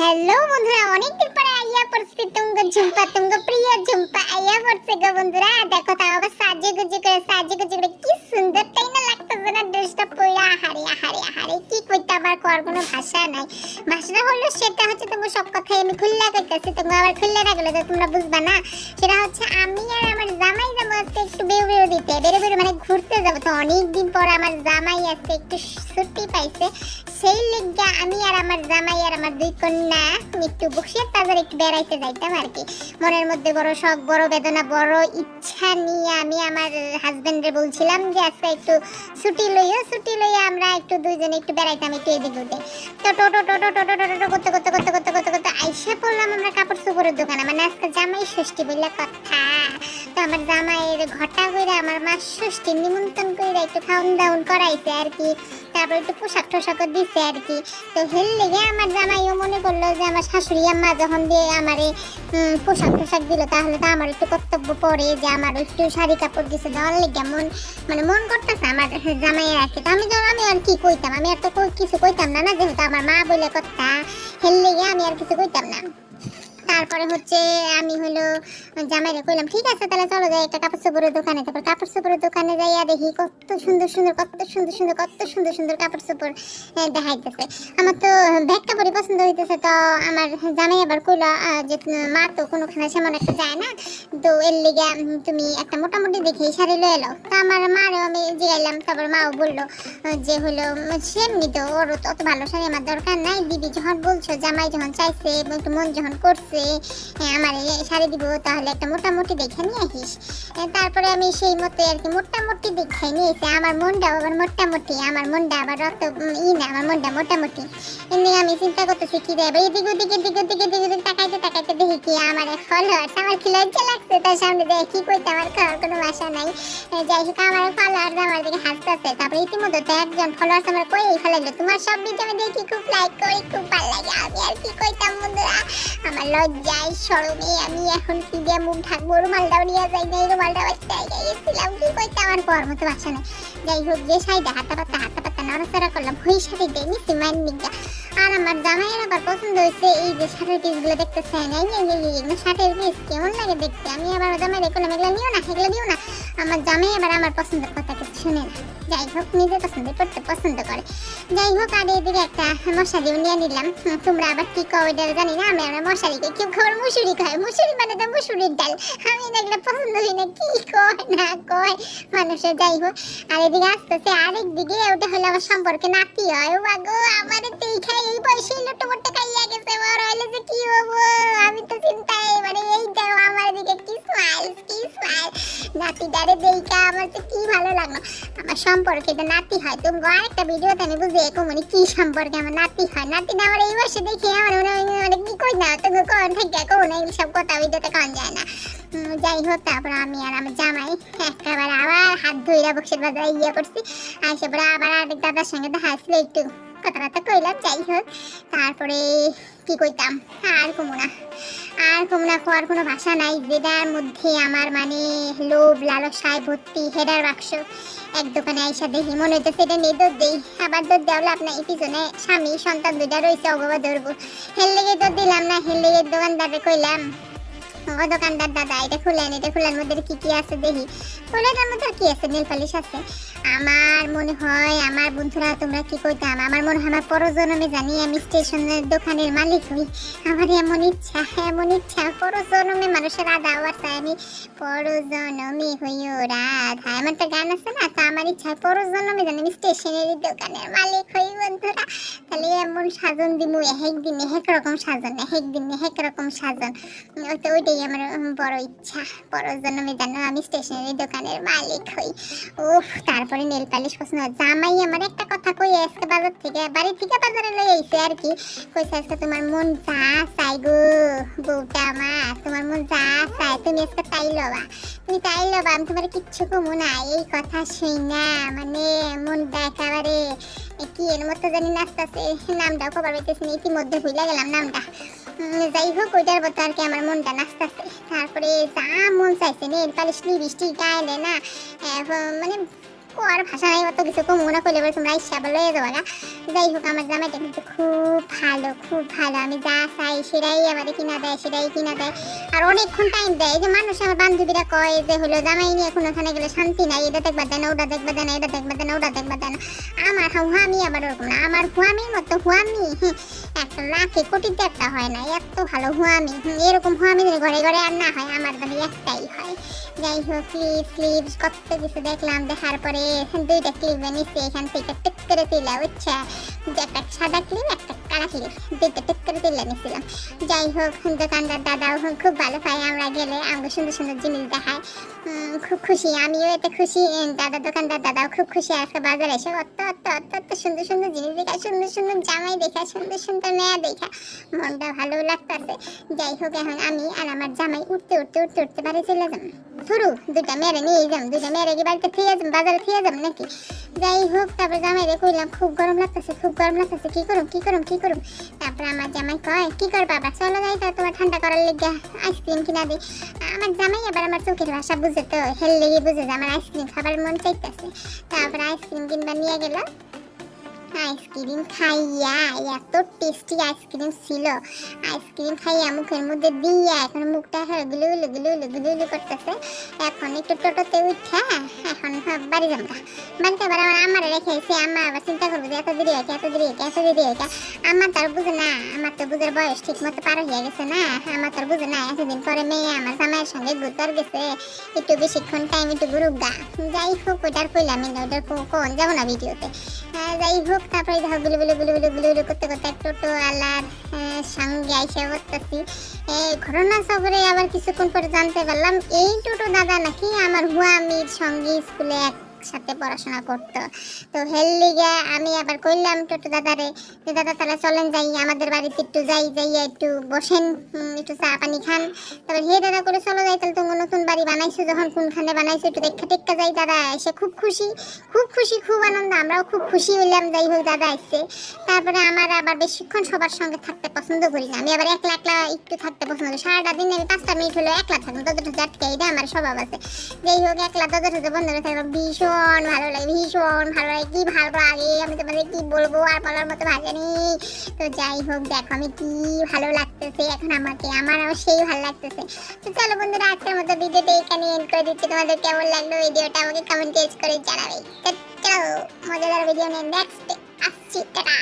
Hello বন্ধুরা, অনেকদিন পরে আইয়া পড়ছি। তুঙ্গ ঝুম্পা, তুঙ্গ প্রিয় ঝুম্পা, আইয়া পড়ছে গো বন্ধুরা। দেখো তাও আবার সাজে গুজে করে সাজে গুজে করে, কি সুন্দর তাই না ঘুরতে যাব তো। অনেক পর আমার জামাই আজকে একটু ছুটি পাইছে। সেই লিগা আমি আর আমার জামাই আর আমার দুই কন্যা একটু বসিয়ে তাদের একটু বেড়াইতে যাইতাম আর কি। মনের মধ্যে বড় শখ, বড় বেদনা, বড় ইচ্ছা নিয়ে আমি আমার হাজবেন্ডে বলছিলাম যে আজকে একটু ছুটি ছুটি লইয়া আমরা একটু দুইজনে একটু বেড়াইতাম একটু এদিক ওদিক। তো টোটো টোটো টোটো টোটো করতে করতে করতে করতে করতে করতে আইসা পড়লাম আমরা কাপড় চোপড়ের দোকানে। মানে আজকে জামাই ষষ্ঠী বললে কথা। তো আমার জামাইয়ের ঘটা করে আমার মা ষষ্ঠী নিমন্ত্রণ করে একটু খাউন দাউন করাইছে আর কি। তারপর একটু পোশাক টোশাকও দিছে আর কি। তো হেল লেগে আমার জামাইও মনে করল যে আমার শাশুড়ি আম্মা যখন দিয়ে আমারে পোশাক টোশাক দিল, তাহলে তো আমার একটু কর্তব্য পড়ে যে আমার একটু শাড়ি কাপড় দিছে দেওয়ার লেগে মন মানে মন করতেছে আমার জামাইয়ের আর কি। তো আমি তো আমি আর কি কইতাম? আমি আর তো কিছু কইতাম না না, যেহেতু আমার মা বলে কথা হেল লেগে আমি আর কিছু কইতাম না। তারপরে হচ্ছে আমি হলো জামাইরে কইলাম, ঠিক আছে, তাহলে চলো যাই একটা কাপড় চোপড়ের দোকানে। তারপর কাপড় চোপড়ের দোকানে যাইয়া দেখি কত সুন্দর সুন্দর, কত সুন্দর সুন্দর, কত সুন্দর সুন্দর কাপড় চোপড় দেখাইতেছে। আমার তো ব্যাগ কাপড়ই পছন্দ হইতেছে, তো আমার জামাই আবার কইলো যে মা তো কোনোখানে সেমন একটা যায় না, তো এর লিগে তুমি একটা মোটামুটি দেখে শাড়ি লয়ে এলো তো আমার মারও আমি জিগাইলাম, তারপর মাও বলল যে হলো সেমনি তো ওর অত ভালো শাড়ি আমার দরকার নাই। দিদি, যখন বলছো, জামাই যখন চাইছে, একটু মন যখন করছে হ্যাঁ, আমার এই শাড়ি দিব তাহলে একটা মোটামুটি দেখে নিয়ে আসিস। তারপরে আমি সেই মতো আর কি মোটামুটি দেখে নিয়েছি আমার মনটা আবার মোটামুটি আমার মনটা আবার উম, ই না আমার মনটা মোটামুটি। এমনি আমি চিন্তা করতেছি কি দেবে এদিক ওদিকে এদিক ওদিকে এদিক ওদিক তাকাইতে তাকাইতে দেখি কি আমার এক ফলোয়ার্স আমার কি লজ্জা লাগছে তার সামনে দেখে কি কইতে আমার খাওয়ার কোনো বাসা নাই। যাই হোক আমার ফলোয়ার্স আমার দিকে হাসতেছে। তারপরে ইতিমধ্যে তো একজন ফলোয়ার্স আমার কইই ফেলাইলো তোমার সব ভিডিও আমি দেখি খুব লাইক করি খুব ভালো লাগে। আমি আর কি কইতাম বন্ধুরা আমার লজ্জায় আমি এখন মুখ ঢাকবো নিয়ে যাই রুমালটা কি কইতে আমার পর মতো বাসা নেই। যাই হোক, যে সাইডে হাতা পাতা হাতা পাতা নড়াচড়া করলাম ওই সাথে দেয় নিচ্ছি মায়ের আর আমার জামাইয়ের আবার পছন্দ হয়েছে, এই যে শার্টের পিসগুলো দেখতেছেন, এই শার্টের পিস কেমন লাগে দেখতে? আমি আবার জামাই দেখলাম এগুলো নিও না, এগুলো নিও না। আমার জামাই আবার আমার পছন্দের কথা কিছু শুনে না। যাই হোক পছন্দ করতে পছন্দ করে। যাই হোক এদিকে একটা মশারিও নিয়ে নিলাম। তোমরা আবার কি জানি না? আমি মশারিকে কেউ খাবার মুসুরি মুসুরি মানে তো মুসুরির ডাল। আমি পছন্দ করি না, কি কয় না কয়। মানুষের যাই হোক আর এদিকে আরেক দিকে, ওটা হলো আমার সম্পর্কে নাতি হয়। ও বাগো আমার এই খাই, এই বয়সে মোটো খাইয়া গেছে। বড় হইলে যে কি হব? আমি তো চিন্তায় মানে এই দেখো, আমার দিকে কি স্মাইল কি স্মাইল নাতিটারে দেখা আমার তো কি ভালো লাগল। আমার সম্পর্কে তো নাতি হয়। তুমি আরেকটা ভিডিওতে আমি বুঝে এরকম মানে কি সম্পর্কে আমার নাতি হয়? নাতিটা আমার এই বয়সে দেখে আমার মনে হয় মানে কি কই না তুমি কোন থেকে কোন এই সব কথা ভিডিওতে কন যায় না। যাই হোক, তারপর আমি আর আমার জামাই একেবারে আবার হাত ধুইরা বক্সের বাজারে ইয়ে করছি আর সেপরে আবার আরেক দাদার সঙ্গে দেখা আসলে একটু। কথাবার্তা কইলাম, যাই হোক। তারপরে কি কইতাম? আর কমু না। আর কমুনা খোয়ার কোনো ভাষা নাই। যেটার মধ্যে আমার মানে লোভ, লালসায় ভর্তি, হেডার বাক্স, এক দোকানে আইসা দেখি মনে হইতেছে এটা নিয়ে দৌড় দেই। আবার দৌড় দেওয়ালে আপনার এই পিছনে স্বামী, সন্তান দুইটা রয়েছে, অগবা ধরবো। হেল লেগে তো দিলাম না, হেল লেগে দোকানদারে কইলাম। ও দোকানদার দাদা এটা খুলেন এটা খুলেন মধ্যে কি কি আছে দেখি। খুলেটার মধ্যে কি আছে? নীল পালিশ আছে। আমার মনে হয়, আমার বন্ধুরা, তোমরা কি কইতাম? আমার মনে হয় আমার পরজন্মে জানি আমি স্টেশনের দোকানের মালিক হই। আমার এমন ইচ্ছা এমন ইচ্ছা, পরজন্মে মানুষের আদা আবার চাই আমি। পরজন্মে হইও রাধা, এমন একটা গান আছে না? তো আমার ইচ্ছা পরজন্মে জানি আমি স্টেশনারি দোকানের মালিক হই, বন্ধুরা। তাহলে এমন সাজন দিমু এক দিন এক রকম সাজন এক দিন এক রকম সাজন। ওই তো ওইটাই আমার বড় ইচ্ছা পরজন্মে জানো আমি স্টেশনারি দোকানের মালিক হই। উফ, তারপরে নেল পালিশ পছন্দ। জামাই আমার একটা কথা কই, আজকে বাজার থেকে, বাড়ি থেকে বাজারে লই আইছে আর কি। কইছে আজকে তোমার মন যা চাই গো, বউটা আমার, তোমার মন যা চাই, তুমি আজকে তাই লবা। তুমি তাই লবা, আমি তোমার কিচ্ছু কমু না। এই কথা শুই না মানে মনটা একেবারে। কি এর মতো জানি নাচতাছে, নামটাও খবর পাইতেছি না, ইতিমধ্যে ভুলে গেলাম নামটা। যাই হোক, ওইটার মতো আর কি আমার মনটা নাচতাছে। তারপরে যা মন চাইছে, নেল পালিশ, লিপস্টিক গায়ে না মানে কোয়ার ভাষা নাই, অত কিছু কম মনে করলে এবার তোমরা ইচ্ছা বলে যাব। যাই হোক আমার জামাইটা কিন্তু খুব ভালো খুব ভালো। আমি যা চাই সেটাই আমাদের কিনা দেয়, সেটাই কিনা দেয়। আর অনেকক্ষণ টাইম দেয়। এই যে মানুষ আমার বান্ধবীরা কয় যে, হলো জামাই নিয়ে কোনো ওখানে গেলে শান্তি নাই। এটা দেখবা দেয় না, ওটা দেখবা দেয় না, এটা দেখবা দেয় না, ওটা দেখবা দেয় না। আমার হুয়ামি আবার ওরকম না। আমার হুয়ামির মতো হুয়ামি একটা লাখে কোটিতে একটা হয় না। এত ভালো হুয়ামি এরকম হুয়ামি যদি ঘরে ঘরে আর না হয়, আমার মানে একটাই হয়। যাই হোক ক্লিপ স্লিপ কত কিছু দেখলাম, দেখার পরে দুইটা ক্লিপ নিচ্ছে এখান থেকে টিক করে দিলা যে একটা সাদা ক্লিপ একটা কালা ক্লিপ দুইটা টিক করে দিলে নিছিলাম। যাই হোক, দোকানদার দাদাও খুব ভালো পাই আমরা গেলে আমাকে সুন্দর সুন্দর জিনিস দেখায়। খুব খুশি, আমিও এতে খুশি দাদা দোকানদার দাদাও খুব খুশি, আজকে বাজারে এসে অত অত অত অত সুন্দর সুন্দর জিনিস দেখা সুন্দর সুন্দর জামাই দেখা সুন্দর সুন্দর মেয়া দেখা মনটা ভালো লাগতেছে। যাই হোক, এখন আমি আর আমার জামাই উঠতে উঠতে উঠতে উঠতে বাড়ি চলে যাম ধরু দুইটা মেরে নিয়ে যাম, দুইটা মেরে গিয়ে বাড়িতে ফিরে যাম, বাজারে ফিরে যাম নাকি? যাই হোক, তারপর জামাই রে কইলাম, খুব গরম লাগতেছে, খুব গরম লাগতেছে, কি করুম কি করুম কি করুম? তারপর আমার জামাই কয়, কি কর বাবা, চলো যাই তা, তোমার ঠান্ডা করার লেগে আইসক্রিম কিনা দিই আমার জামাই আবার আমার চোখের ভাষা বুঝে তো হেল লেগে বুঝে যে আমার আইসক্রিম খাবার মন চাইতেছে। তারপর আইসক্রিম কিনবা নিয়ে গেল আইসক্রিম খাইয়া, এত টেস্টি আইসক্রিম ছিল। আইসক্রিম খাইয়া মুখের মধ্যে দিয়া, এখন মুখটা হ্যাঁ গুলু গুলু গুলু গুলু করতেছে। এখন একটু টোটোতে উঠা এখন হ্যাঁ বাড়ি যাব। বাড়িতে আবার আমার আমার রেখে এসে আম্মা আবার চিন্তা করব যে এত দেরি হয়েছে এত দেরি হয়েছে এত দেরি হয়েছে আমার তার বুঝে না আমার তো বুঝের বয়স ঠিক মতো পার হয়ে গেছে না। আমার তার বুঝে না, এতদিন পরে মেয়ে আমার জামাইয়ের সঙ্গে ঘুরতে গেছে। একটু বেশিক্ষণ টাইম একটু ঘুরুক গা। যাই হোক ওটার কইলাম না ওটার কোন? যাব না ভিডিওতে। যাই হোক তারপরে ধরগুলো গুলো গুলো গুলো গুলো গুলো করতে করতে এক টোটো আলার সঙ্গে আইসা করতেছি ঘটনা সবরে আবার কিছুক্ষণ পরে জানতে পারলাম, এই টোটো দাদা নাকি আমার হুয়ামির সঙ্গে স্কুলে একসাথে পড়াশোনা করতো। তো হেল লিগে আমি আবার কইলাম টোটো দাদারে যে, দাদা তারা চলেন যাই, আমাদের বাড়িতে একটু যাই যাই একটু বসেন একটু চা পানি খান। তারপর, হে দাদা, করে চলো যাই, তাহলে তুমি নতুন বাড়ি বানাইছো, যখন কোনখানে বানাইছো, একটু দেখা টেক্কা যাই, দাদা। এসে খুব খুশি খুব খুশি, খুব আনন্দ, আমরাও খুব খুশি হইলাম, যাই হোক, দাদা এসছে তারপরে আমার আবার বেশিক্ষণ সবার সঙ্গে থাকতে পছন্দ করি না। আমি আবার একলা একলা একটু থাকতে পছন্দ করি। সারাটা দিন আমি পাঁচটা মিনিট হলো একলা থাকুন তত জাটকে এটা আমার স্বভাব আছে। যাই হোক, একলা তত সাথে বন্ধুরা থাকলে ভীষণ ভালো লাগে, ভীষণ ভালো লাগে। কি ভালো লাগে? আমি তোমাদের কি বলব? আর বলার মতো ভাষা নেই। তো যাই হোক, দেখো আমি কি ভালো লাগতেছে এখন আমাকে। আমার সেই ভালো লাগতেছে। তো চলো বন্ধুরা, আজকের মতো ভিডিওটা এখানে এন্ড করে দিচ্ছি। তোমাদের কেমন লাগল ভিডিওটা আমাকে কমেন্ট করে জানাবে। তো চলো, মজাদার ভিডিও নিয়ে নেক্সট আসছি। টাটা!